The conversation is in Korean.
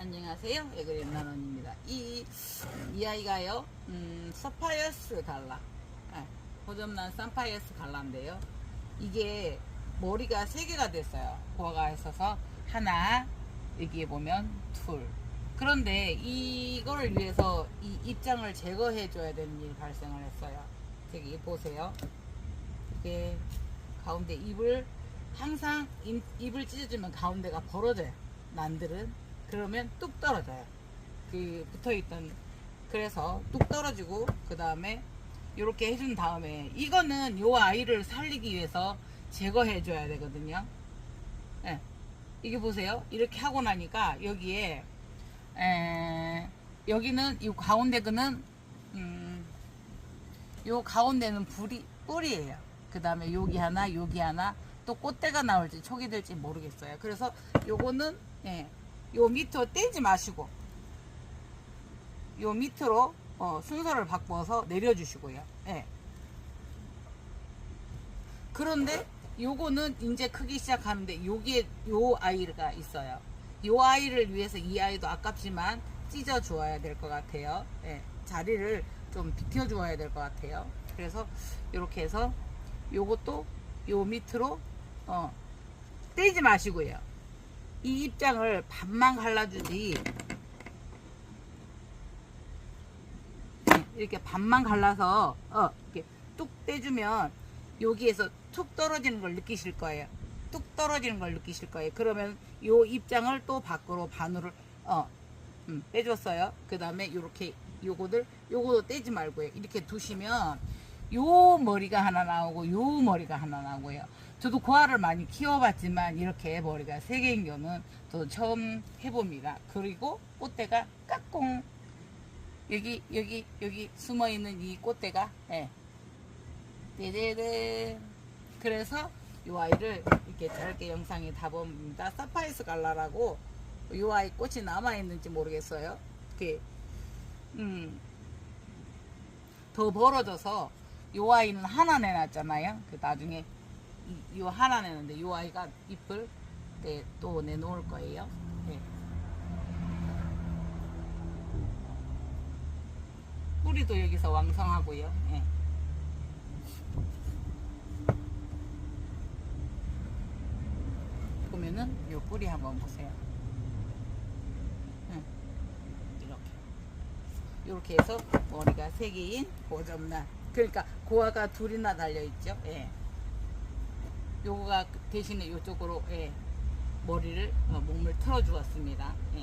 안녕하세요. 에그린 나원입니다. 이, 이 아이가요, 음, 서파이어스 갈라. 네, 호접난 산파이어스 갈라인데요. 이게 머리가 세 개가 됐어요. 고아가 있어서 하나, 여기에 보면 둘. 그런데 이거를 위해서 이 입장을 제거해 줘야 되는 일이 발생을 했어요. 저기 보세요. 이게 가운데 입을 항상 입, 입을 찢어주면 가운데가 벌어져요. 난들은 그러면 뚝 떨어져요. 그 붙어 있던 그래서 뚝 떨어지고 그 다음에 이렇게 해준 다음에 이거는 요 아이를 살리기 위해서 제거해 줘야 되거든요. 예. 이게 보세요. 이렇게 하고 나니까 여기에 에, 여기는 이 가운데 그는 음, 요 가운데는 불이 뿔이에요. 그 다음에 여기 하나, 여기 하나, 또 꽃대가 나올지 촉이 될지 모르겠어요. 그래서 요거는 예, 요 밑으로 떼지 마시고 요 밑으로 어, 순서를 바꿔서 내려주시고요. 예. 그런데 요거는 이제 크기 시작하는데 요게 요 아이가 있어요. 요 아이를 위해서 이 아이도 아깝지만 찢어 주어야 될 것 같아요. 예, 자리를 좀 비켜 주어야 될 것 같아요. 그래서 이렇게 해서 요것도 요 밑으로 어, 떼지 마시고요. 이 입장을 반만 갈라주지 네, 이렇게 반만 갈라서 어, 이렇게 뚝 떼주면 여기에서 툭 떨어지는 걸 느끼실 거예요. 뚝 떨어지는 걸 느끼실 거예요. 그러면 요 입장을 또 밖으로 반으로 어 음, 빼줬어요. 그 다음에 요렇게 요거들 요거도 떼지 말고요. 이렇게 두시면 요 머리가 하나 나오고 요 머리가 하나 나오고요. 저도 고아를 많이 키워봤지만 이렇게 머리가 세 개인 경우는 또 처음 해봅니다. 그리고 꽃대가 까꿍 여기 여기 여기 숨어 있는 이 꽃대가 예. 떼데데 그래서 이 아이를 이렇게 짧게 영상에 담아봅니다. 사파이스 갈라라고 이 아이 꽃이 남아 있는지 모르겠어요. 이렇게 음, 더 벌어져서 이 아이는 하나 내놨잖아요. 그 나중에 이, 이 하나 내는데 이 아이가 잎을 네, 또 내놓을 거예요. 네. 뿌리도 여기서 왕성하고요. 예. 보면은 요 뿌리 한번 보세요. 응. 이렇게. 이렇게 해서 머리가 세 개인 고점란. 그러니까 고아가 둘이나 달려 있죠. 예. 요거가 대신에 요쪽으로 예. 머리를 어, 몸을 틀어 주었습니다. 예.